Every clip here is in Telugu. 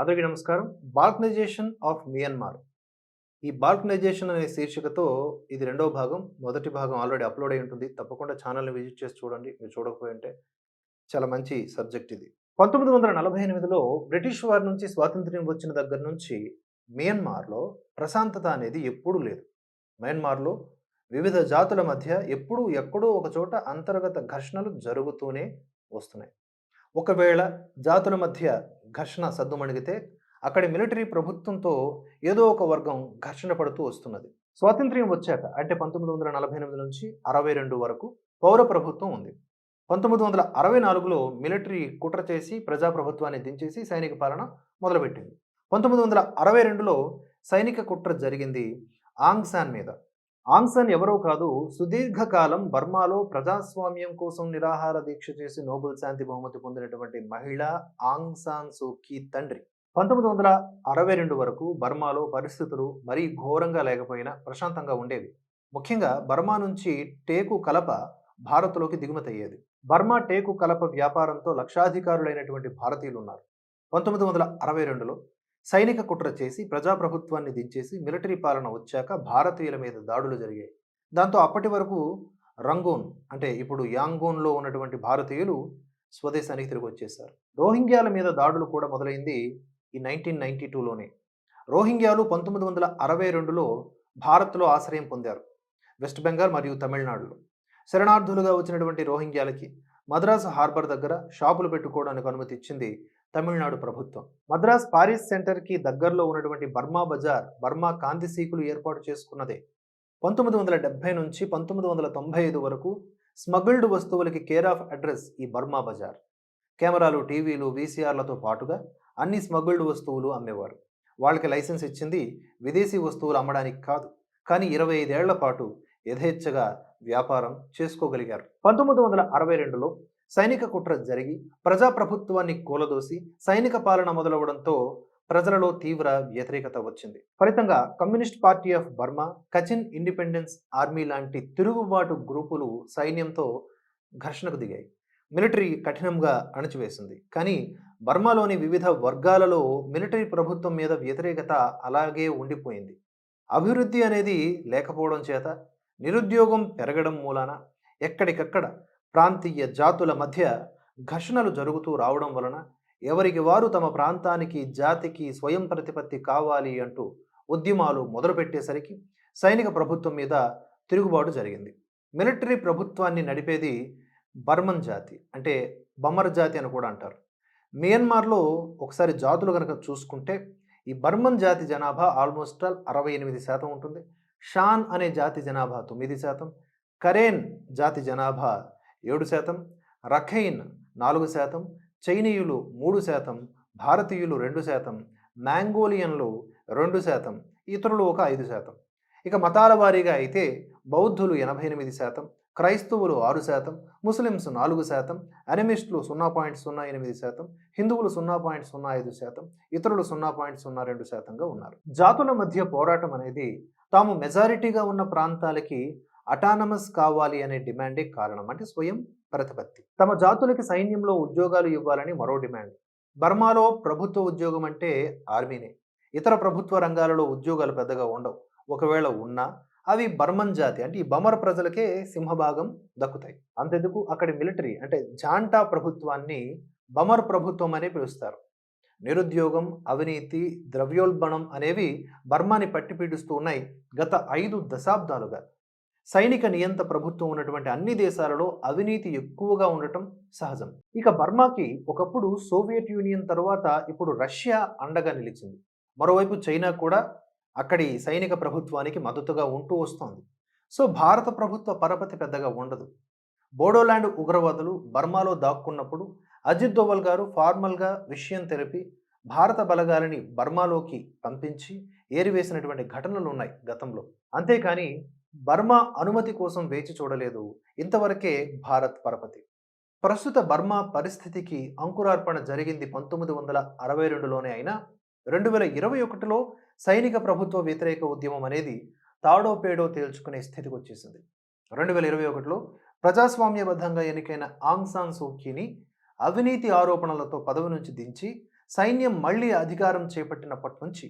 అందరికీ నమస్కారం. Balkanization of Myanmar. ఈ బాల్కనైజేషన్ అనే శీర్షికతో ఇది రెండవ భాగం. మొదటి భాగం ఆల్రెడీ అప్లోడ్ అయి ఉంటుంది. తప్పకుండా ఛానల్ని విజిట్ చేసి చూడండి. మీరు చూడకపోయి ఉంటే చాలా మంచి సబ్జెక్ట్ ఇది. పంతొమ్మిది వందల నలభై ఎనిమిదిలో బ్రిటిష్ వారి నుంచి స్వాతంత్ర్యం వచ్చిన దగ్గర నుంచి మియన్మార్లో ప్రశాంతత అనేది ఎప్పుడూ లేదు. మయన్మార్లో వివిధ జాతుల మధ్య ఎప్పుడూ ఎక్కడో ఒక చోట అంతర్గత ఘర్షణలు జరుగుతూనే వస్తున్నాయి. ఒకవేళ జాతుల మధ్య ఘర్షణ సద్దుమణిగితే అక్కడి మిలిటరీ ప్రభుత్వంతో ఏదో ఒక వర్గం ఘర్షణ పడుతూ వస్తున్నది. స్వాతంత్ర్యం వచ్చాక అంటే పంతొమ్మిది వందల నలభై ఎనిమిది నుంచి అరవై రెండు వరకు పౌర ప్రభుత్వం ఉంది. పంతొమ్మిది వందల అరవై నాలుగులో మిలిటరీ కుట్ర చేసి ప్రజాప్రభుత్వాన్ని దించేసి సైనిక పాలన మొదలుపెట్టింది. పంతొమ్మిది వందల అరవై రెండులో సైనిక కుట్ర జరిగింది ఆంగ్సాన్ మీద. ఆంగ్సన్ ఎవరో కాదు సుదీర్ఘకాలం బర్మాలో ప్రజాస్వామ్యం కోసం నిరాహార దీక్ష చేసి నోబెల్ శాంతి బహుమతి పొందినటువంటి మహిళ ఆంగ్సాన్ సూకీ తండ్రి. పంతొమ్మిది వందల అరవై రెండు వరకు బర్మాలో పరిస్థితులు మరీ ఘోరంగా లేకపోయినా ప్రశాంతంగా ఉండేవి. ముఖ్యంగా బర్మా నుంచి టేకు కలప భారత్లోకి దిగుమతి అయ్యేది. బర్మా టేకు కలప వ్యాపారంతో లక్షాధికారులైనటువంటి భారతీయులు ఉన్నారు. పంతొమ్మిది వందల అరవై రెండులో సైనిక కుట్ర చేసి ప్రజాప్రభుత్వాన్ని దించేసి మిలిటరీ పాలన వచ్చాక భారతీయుల మీద దాడులు జరిగాయి. దాంతో అప్పటి వరకు రంగూన్ అంటే ఇప్పుడు యాంగూన్లో ఉన్నటువంటి భారతీయులు స్వదేశానికి తిరిగి వచ్చేసారు రోహింగ్యాల మీద దాడులు కూడా మొదలైంది ఈ నైన్టీన్ నైన్టీ టూలోనే. రోహింగ్యాలు పంతొమ్మిది వందల అరవై రెండులో భారత్లో ఆశ్రయం పొందారు వెస్ట్ బెంగాల్ మరియు తమిళనాడులో. శరణార్థులుగా వచ్చినటువంటి రోహింగ్యాలకి మద్రాసు హార్బర్ దగ్గర షాపులు పెట్టుకోవడానికి అనుమతి ఇచ్చింది తమిళనాడు ప్రభుత్వం. మద్రాస్ పారిస్ సెంటర్కి దగ్గరలో ఉన్నటువంటి బర్మా బజార్ బర్మా కాంతి సీకులు ఏర్పాటు చేసుకున్నదే. పంతొమ్మిది వందల డెబ్బై నుంచి పంతొమ్మిది వందల తొంభై ఐదు వరకు స్మగుల్డ్ వస్తువులకి కేర్ ఆఫ్ అడ్రస్ ఈ బర్మా బజార్. కెమెరాలు టీవీలు వీసీఆర్లతో పాటుగా అన్ని స్మగుల్డ్ వస్తువులు అమ్మేవారు. వాళ్ళకి లైసెన్స్ ఇచ్చింది విదేశీ వస్తువులు అమ్మడానికి కాదు కానీ ఇరవై ఐదేళ్ళ పాటు యథేచ్ఛగా వ్యాపారం చేసుకోగలిగారు. పంతొమ్మిది వందల అరవై రెండులో సైనిక కుట్ర జరిగి ప్రజాప్రభుత్వాన్ని కూలదోసి సైనిక పాలన మొదలవడంతో ప్రజలలో తీవ్ర వ్యతిరేకత వచ్చింది. ఫలితంగా communist party of Burma Kachin independence army లాంటి తిరుగుబాటు గ్రూపులు సైన్యంతో ఘర్షణకు దిగాయి. మిలిటరీ కఠినంగా అణచివేసింది. కానీ బర్మాలోని వివిధ వర్గాలలో మిలిటరీ ప్రభుత్వం మీద వ్యతిరేకత అలాగే ఉండిపోయింది. అభివృద్ధి అనేది లేకపోవడం చేత నిరుద్యోగం పెరగడం మూలాన ఎక్కడికక్కడ ప్రాంతీయ జాతుల మధ్య ఘర్షణలు జరుగుతూ రావడం వలన ఎవరికి వారు తమ ప్రాంతానికి జాతికి స్వయం ప్రతిపత్తి కావాలి అంటూ ఉద్యమాలు మొదలుపెట్టేసరికి సైనిక ప్రభుత్వం మీద తిరుగుబాటు జరిగింది. మిలిటరీ ప్రభుత్వాన్ని నడిపేది బర్మన్ జాతి అంటే బమ్మర్ జాతి అని కూడా అంటారు. మియన్మార్లో ఒకసారి జాతులు కనుక చూసుకుంటే ఈ బర్మన్ జాతి జనాభా ఆల్మోస్ట్ అరవై ఎనిమిది శాతం ఉంటుంది. షాన్ అనే జాతి జనాభా తొమ్మిది శాతం. కరేన్ జాతి జనాభా ఏడు శాతం రఖైన్ నాలుగు శాతం చైనీయులు మూడు శాతం భారతీయులు రెండు శాతం మ్యాంగోలియన్లు రెండు శాతం ఇతరులు ఒక ఐదు శాతం. ఇక మతాల వారీగా అయితే బౌద్ధులు ఎనభై ఎనిమిది శాతం క్రైస్తవులు ఆరు శాతం ముస్లిమ్స్ నాలుగు శాతం అనిమిస్టులు సున్నా పాయింట్ సున్నా ఎనిమిది శాతం హిందువులు సున్నా పాయింట్ సున్నా ఐదు శాతం ఇతరులు సున్నా పాయింట్ సున్నా రెండు శాతంగా ఉన్నారు. జాతుల మధ్య పోరాటం అనేది తాము మెజారిటీగా ఉన్న ప్రాంతాలకి అటానమస్ కావాలి అనే డిమాండే కారణం. అంటే స్వయం ప్రతిపత్తి. తమ జాతులకి సైన్యంలో ఉద్యోగాలు ఇవ్వాలని మరో డిమాండ్ బర్మాలో ప్రభుత్వ ఉద్యోగం అంటే ఆర్మీనే. ఇతర ప్రభుత్వ రంగాలలో ఉద్యోగాలు పెద్దగా ఉండవు. ఒకవేళ ఉన్నా అవి బర్మన్ జాతి. అంటే ఈ బమర్ ప్రజలకే సింహభాగం దక్కుతాయి. అంతెందుకు? అక్కడి మిలిటరీ అంటే జాంటా ప్రభుత్వాన్ని బమర్ ప్రభుత్వం అనే పిలుస్తారు. నిరుద్యోగం అవినీతి ద్రవ్యోల్బణం అనేవి బర్మాని పట్టి పీడిస్తూ ఉన్నాయి గత ఐదు దశాబ్దాలుగా. సైనిక నియంత ప్రభుత్వం ఉన్నటువంటి అన్ని దేశాలలో అవినీతి ఎక్కువగా ఉండటం సహజం. ఇక బర్మాకి ఒకప్పుడు సోవియట్ యూనియన్ తర్వాత ఇప్పుడు రష్యా అండగా నిలిచింది. మరోవైపు చైనా కూడా అక్కడి సైనిక ప్రభుత్వానికి మద్దతుగా ఉంటూ వస్తోంది. సో భారత ప్రభుత్వ పరపతి పెద్దగా ఉండదు. బోడోలాండ్ ఉగ్రవాదులు బర్మాలో దాక్కున్నప్పుడు అజిత్ దోవల్ గారు ఫార్మల్గా విషయం తెలిపి భారత బలగాలని బర్మాలోకి పంపించి ఏరివేసినటువంటి ఘటనలు ఉన్నాయి గతంలో. అంతేకాని బర్మా అనుమతి కోసం వేచి చూడలేదు. ఇంతవరకే భారత్ పరపతి. ప్రస్తుత బర్మా పరిస్థితికి అంకురార్పణ జరిగింది పంతొమ్మిది వందల అరవై రెండులోనే అయినా రెండు వేల ఇరవై ఒకటిలో సైనిక ప్రభుత్వ వ్యతిరేక ఉద్యమం అనేది తాడో పేడో తేల్చుకునే స్థితికి వచ్చేసింది. రెండు వేల ఇరవై ఒకటిలో ప్రజాస్వామ్యబద్ధంగా ఎన్నికైన ఆంగ్ సాన్ సూకీని అవినీతి ఆరోపణలతో పదవి నుంచి దించి సైన్యం మళ్ళీ అధికారం చేపట్టినప్పటి నుంచి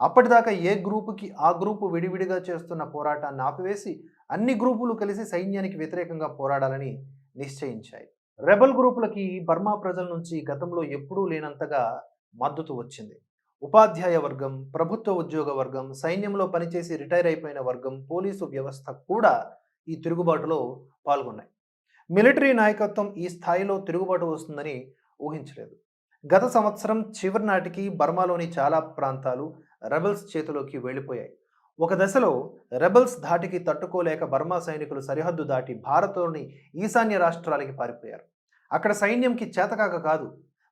అప్పటిదాకా ఏ గ్రూపుకి ఆ గ్రూపు విడివిడిగా చేస్తున్న పోరాటాన్ని ఆపివేసి అన్ని గ్రూపులు కలిసి సైన్యానికి వ్యతిరేకంగా పోరాడాలని నిశ్చయించాయి. రెబల్ గ్రూపులకి బర్మా ప్రజల నుంచి గతంలో ఎప్పుడూ లేనంతగా మద్దతు వచ్చింది. ఉపాధ్యాయ వర్గం ప్రభుత్వ ఉద్యోగ వర్గం సైన్యంలో పనిచేసి రిటైర్ అయిపోయిన వర్గం పోలీసు వ్యవస్థ కూడా ఈ తిరుగుబాటులో పాల్గొన్నాయి. మిలిటరీ నాయకత్వం ఈ స్థాయిలో తిరుగుబాటు వస్తుందని ఊహించలేదు. గత సంవత్సరం చివరి నాటికి బర్మాలోని చాలా ప్రాంతాలు రెబల్స్ చేతిలోకి వెళ్ళిపోయాయి. ఒక దశలో రెబల్స్ ధాటికి తట్టుకోలేక బర్మా సైనికులు సరిహద్దు దాటి భారత్లోని ఈశాన్య రాష్ట్రాలకి పారిపోయారు. అక్కడ సైన్యంకి చేతకాక కాదు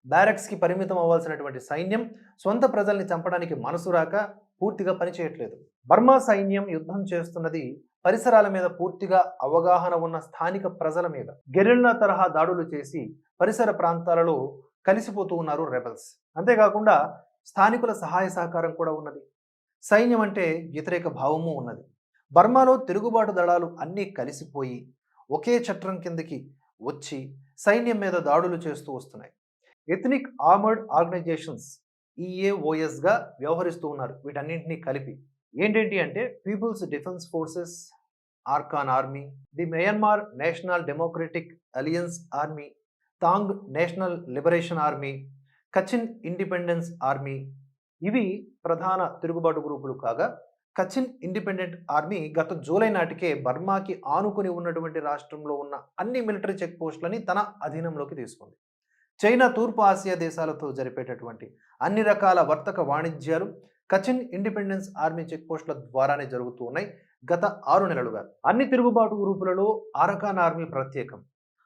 బ్యారక్స్కి పరిమితం అవ్వాల్సినటువంటి సైన్యం సొంత ప్రజల్ని చంపడానికి మనసు రాక పూర్తిగా పనిచేయట్లేదు. బర్మా సైన్యం యుద్ధం చేస్తున్నది పరిసరాల మీద పూర్తిగా అవగాహన ఉన్న స్థానిక ప్రజల మీద. గెరిల్లా తరహా దాడులు చేసి పరిసర ప్రాంతాలలో కలిసిపోతూ ఉన్నారు రెబల్స్ అంతేకాకుండా స్థానికుల సహాయ సహకారం కూడా ఉన్నది. సైన్యం అంటే వ్యతిరేక భావము ఉన్నది. బర్మాలో తిరుగుబాటు దళాలు అన్నీ కలిసిపోయి ఒకే చట్రం కిందకి వచ్చి సైన్యం మీద దాడులు చేస్తూ వస్తున్నాయి. ఎథనిక్ ఆర్మర్డ్ ఆర్గనైజేషన్స్ ఈఏఓఎస్గా వ్యవహరిస్తూ ఉన్నారు. వీటన్నింటినీ కలిపి. ఏంటేంటి అంటే people's defence forces Arakan army the Myanmar national democratic alliance army Ta'ang national liberation army Kachin independence army ఇవి ప్రధాన తిరుగుబాటు గ్రూపులు కాగా కచిన్ ఇండిపెండెంట్ ఆర్మీ గత జూలై నాటికే బర్మాకి ఆనుకుని ఉన్నటువంటి రాష్ట్రంలో ఉన్న అన్ని మిలిటరీ చెక్ పోస్టులని తన అధీనంలోకి తీసుకుంది. చైనా తూర్పు ఆసియా దేశాలతో జరిపేటటువంటి అన్ని రకాల వర్తక వాణిజ్యాలు కచిన్ ఇండిపెండెన్స్ ఆర్మీ చెక్ పోస్టుల ద్వారానే జరుగుతూ ఉన్నాయి గత ఆరు నెలలుగా. అన్ని తిరుగుబాటు గ్రూపులలో అరకాన్ ఆర్మీ ప్రత్యేకం.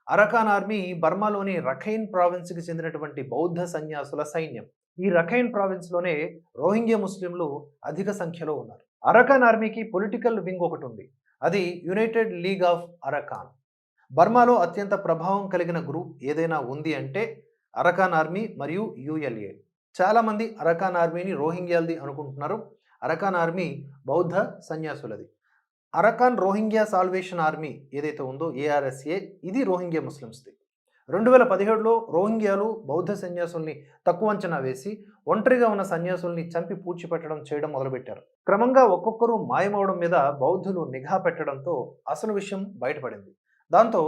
అరకాన్ ఆర్మీ బర్మాలోని రఖైన్ ప్రావిన్స్కి చెందినటువంటి బౌద్ధ సన్యాసుల సైన్యం. ఈ రఖైన్ ప్రావిన్స్లోనే రోహింగ్యా ముస్లింలు అధిక సంఖ్యలో ఉన్నారు. అరకాన్ ఆర్మీకి పొలిటికల్ వింగ్ ఒకటి ఉంది. అది యునైటెడ్ లీగ్ ఆఫ్ అరకాన్. బర్మాలో అత్యంత ప్రభావం కలిగిన గ్రూప్ ఏదైనా ఉంది అంటే అరకాన్ ఆర్మీ మరియు యుఎల్ఏ. చాలామంది అరకాన్ ఆర్మీని రోహింగ్యాలది అనుకుంటున్నారు. అరకాన్ ఆర్మీ బౌద్ధ సన్యాసులది. అరకాన్ రోహింగ్యా సాల్వేషన్ ఆర్మీ ఏదైతే ఉందో ఏఆర్ఎస్ఏ ఇది రోహింగ్యా ముస్లిమ్స్ది రెండు వేల పదిహేడులో రోహింగ్యాలు బౌద్ధ సన్యాసుల్ని తక్కువ అంచనా వేసి ఒంటరిగా ఉన్న సన్యాసుల్ని చంపి పూడ్చిపెట్టడం చేయడం మొదలుపెట్టారు. క్రమంగా ఒక్కొక్కరు మాయమవడం మీద బౌద్ధులు నిఘా పెట్టడంతో అసలు విషయం బయటపడింది. దాంతో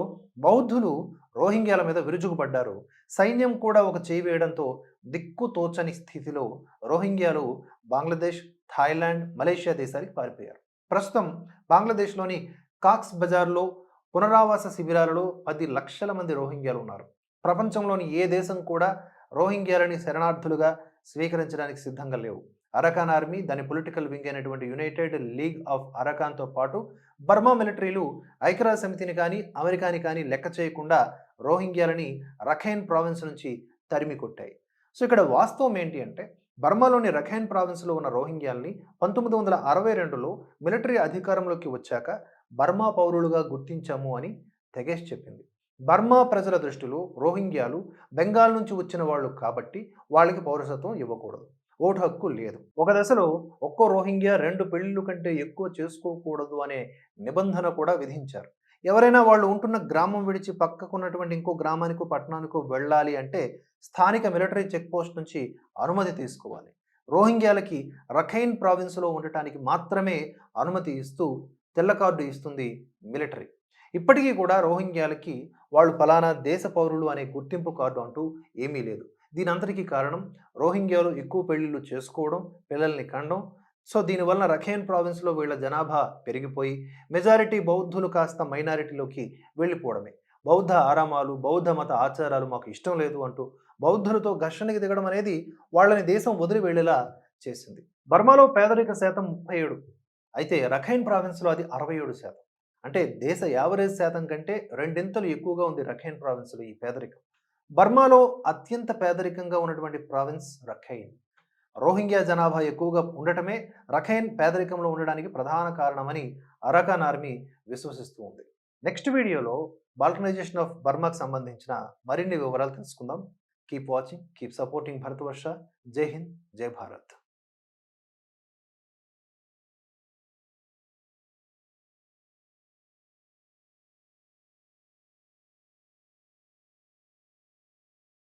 బౌద్ధులు రోహింగ్యాల మీద విరుచుకుపడ్డారు సైన్యం కూడా ఒక చేయి వేయడంతో దిక్కు తోచని స్థితిలో రోహింగ్యాలు బంగ్లాదేశ్ థాయిలాండ్ మలేషియా దేశానికి పారిపోయారు. ప్రస్తుతం బంగ్లాదేశ్లోని కాక్స్ బజార్లో పునరావాస శిబిరాలలో పది లక్షల మంది రోహింగ్యాలు ఉన్నారు. ప్రపంచంలోని ఏ దేశం కూడా రోహింగ్యాలని శరణార్థులుగా స్వీకరించడానికి సిద్ధంగా లేవు. అరకాన్ ఆర్మీ దాని పొలిటికల్ వింగ్ అయినటువంటి యునైటెడ్ లీగ్ ఆఫ్ అరకాన్తో పాటు బర్మా మిలిటరీలు ఐక్యరాజ్య సమితిని కానీ అమెరికాని కానీ లెక్క చేయకుండా రోహింగ్యాలని రఖైన్ ప్రావిన్స్ నుంచి తరిమి కొట్టాయి సో ఇక్కడ వాస్తవం ఏంటి అంటే బర్మాలోని రఖైన్ ప్రావిన్స్లో ఉన్న రోహింగ్యాల్ని పంతొమ్మిది వందల అరవై రెండులో మిలిటరీ అధికారంలోకి వచ్చాక బర్మా పౌరులుగా గుర్తించాము అని తెగేష్ చెప్పింది. బర్మా ప్రజల దృష్టిలో రోహింగ్యాలు బెంగాల్ నుంచి వచ్చిన వాళ్ళు కాబట్టి వాళ్ళకి పౌరసత్వం ఇవ్వకూడదు. ఓటు హక్కు లేదు. ఒక దశలో ఒక్కో రోహింగ్యా రెండు పెళ్ళిళ్ళు కంటే ఎక్కువ చేసుకోకూడదు అనే నిబంధన కూడా విధించారు. ఎవరైనా వాళ్ళు ఉంటున్న గ్రామం విడిచి పక్కకున్నటువంటి ఇంకో గ్రామానికో పట్టణానికో వెళ్ళాలి అంటే స్థానిక మిలిటరీ చెక్ పోస్ట్ నుంచి అనుమతి తీసుకోవాలి. రోహింగ్యాలకి రఖైన్ ప్రావిన్స్లో ఉండటానికి మాత్రమే అనుమతి ఇస్తూ తెల్ల కార్డు ఇస్తుంది మిలిటరీ. ఇప్పటికీ కూడా రోహింగ్యాలకి వాళ్ళు ఫలానా దేశ పౌరులు అనే గుర్తింపు కార్డు అంటూ ఏమీ లేదు. దీని అంతటికీ కారణం రోహింగ్యాలు ఎక్కువ పెళ్ళిళ్ళు చేసుకోవడం పిల్లల్ని కండం సో దీనివల్ల రఖేన్ ప్రావిన్స్లో వీళ్ళ జనాభా పెరిగిపోయి మెజారిటీ బౌద్ధులు కాస్త మైనారిటీలోకి వెళ్ళిపోవడమే. బౌద్ధ ఆరామాలు బౌద్ధ మత ఆచారాలు మాకు ఇష్టం లేదు అంటూ బౌద్ధులతో ఘర్షణకి దిగడం అనేది వాళ్ళని దేశం వదిలి వెళ్ళేలా చేసింది. బర్మాలో పేదరిక శాతం ముప్పై ఏడు అయితే రఖైన్ ప్రావిన్స్లో అది అరవై ఏడు శాతం. అంటే దేశ యావరేజ్ శాతం కంటే రెండింతలు ఎక్కువగా ఉంది రఖైన్ ప్రావిన్స్లో ఈ పేదరికం. బర్మాలో అత్యంత పేదరికంగా ఉన్నటువంటి ప్రావిన్స్ రఖైన్. రోహింగ్యా జనాభా ఎక్కువగా ఉండటమే రఖైన్ పేదరికంలో ఉండడానికి ప్రధాన కారణమని అరకాన్ ఆర్మీ విశ్వసిస్తూ ఉంది. నెక్స్ట్ వీడియోలో బాల్కనైజేషన్ ఆఫ్ బర్మాకు సంబంధించిన మరిన్ని వివరాలు తెలుసుకుందాం. Keep watching keep supporting Bharatavarsha జై హింద్ జై భారత్.